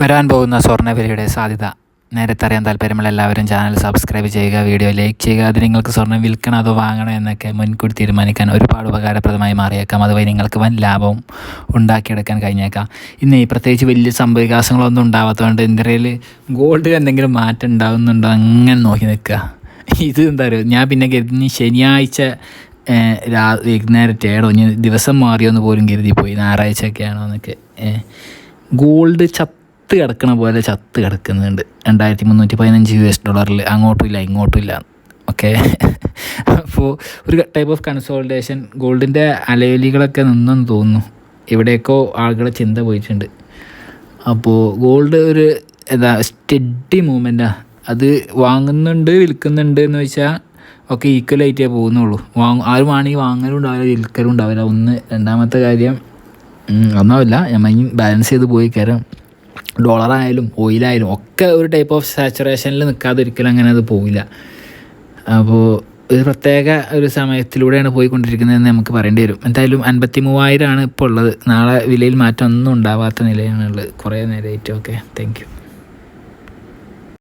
വരാൻ പോകുന്ന സ്വർണവിലയുടെ സാധ്യത. നേരത്തെ അറിയാൻ താല്പര്യമുള്ള എല്ലാവരും ചാനൽ സബ്സ്ക്രൈബ് ചെയ്യുക വീഡിയോ ലൈക്ക് ചെയ്യുക. അത് നിങ്ങൾക്ക് സ്വർണം വിൽക്കണം അതോ വാങ്ങണോ എന്നൊക്കെ മുൻകൂട്ടി തീരുമാനിക്കാൻ ഒരുപാട് ഉപകാരപ്രദമായി മാറിയേക്കാം. അതുവഴി നിങ്ങൾക്ക് വൻ ലാഭവും ഉണ്ടാക്കിയെടുക്കാൻ കഴിഞ്ഞേക്കാം. ഇന്ന് ഈ പ്രത്യേകിച്ച് വലിയ സംഭവവികാസങ്ങളൊന്നും ഉണ്ടാവാത്തതുകൊണ്ട് ഇന്ത്യയിൽ ഗോൾഡ് എന്തെങ്കിലും മാറ്റം ഉണ്ടാകുന്നുണ്ടോ അങ്ങനെ നോക്കി നിൽക്കുക. ഇത് എന്താ പറയുക ഞാൻ പിന്നെ കരുതി ശനിയാഴ്ച രാ രാ വൈകുന്നേരത്തേടോ ഇനി ദിവസം മാറിയോന്ന് പോലും കരുതി പോയി. ഞായറാഴ്ചയൊക്കെയാണോ എന്നൊക്കെ ഗോൾഡ് ചത്ത് കിടക്കണ പോലെ ചത്ത് കിടക്കുന്നുണ്ട്. രണ്ടായിരത്തി മുന്നൂറ്റി പതിനഞ്ച് യു എസ് ഡോളറിൽ അങ്ങോട്ടും ഇല്ല ഇങ്ങോട്ടും ഇല്ല ഓക്കെ? അപ്പോൾ ഒരു ടൈപ്പ് ഓഫ് കൺസോൾട്ടേഷൻ ഗോൾഡിന്റെ അലവലികളൊക്കെ നിന്നെന്ന് തോന്നുന്നു. ഇവിടെയൊക്കെ ആളുകളെ ചിന്ത പോയിട്ടുണ്ട്. അപ്പോൾ ഗോൾഡ് ഒരു എന്താ സ്റ്റഡി മൂവ്മെന്റാണ് അത് വാങ്ങുന്നുണ്ട് വിൽക്കുന്നുണ്ട് എന്ന് വെച്ചാൽ ഒക്കെ ഈക്വലായിട്ടേ പോകുന്നുള്ളൂ. വാങ്ങും ആരും വാണെങ്കിൽ വാങ്ങലും ഉണ്ടാവില്ല വിൽക്കലും ഉണ്ടാവില്ല. ഒന്ന് രണ്ടാമത്തെ കാര്യം ഒന്നാവില്ല ഞാൻ ബാലൻസ് ചെയ്ത് പോയി. കയറാം ഡോളറായാലും ഓയിലായാലും ഒക്കെ ഒരു ടൈപ്പ് ഓഫ് സാച്ചുറേഷനിൽ നിൽക്കാതെ ഒരിക്കലും അങ്ങനെ അത് പോവില്ല. അപ്പോൾ ഒരു പ്രത്യേക ഒരു സമയത്തിലൂടെയാണ് പോയിക്കൊണ്ടിരിക്കുന്നതെന്ന് നമുക്ക് പറയേണ്ടി വരും. എന്തായാലും അൻപത്തി മൂവായിരമാണ് ഇപ്പോൾ ഉള്ളത്. നാളെ വിലയിൽ മാറ്റം ഒന്നും ഉണ്ടാവാത്ത നിലയാണുള്ളത്. കുറേ നേരമായിട്ട് ഓക്കെ താങ്ക്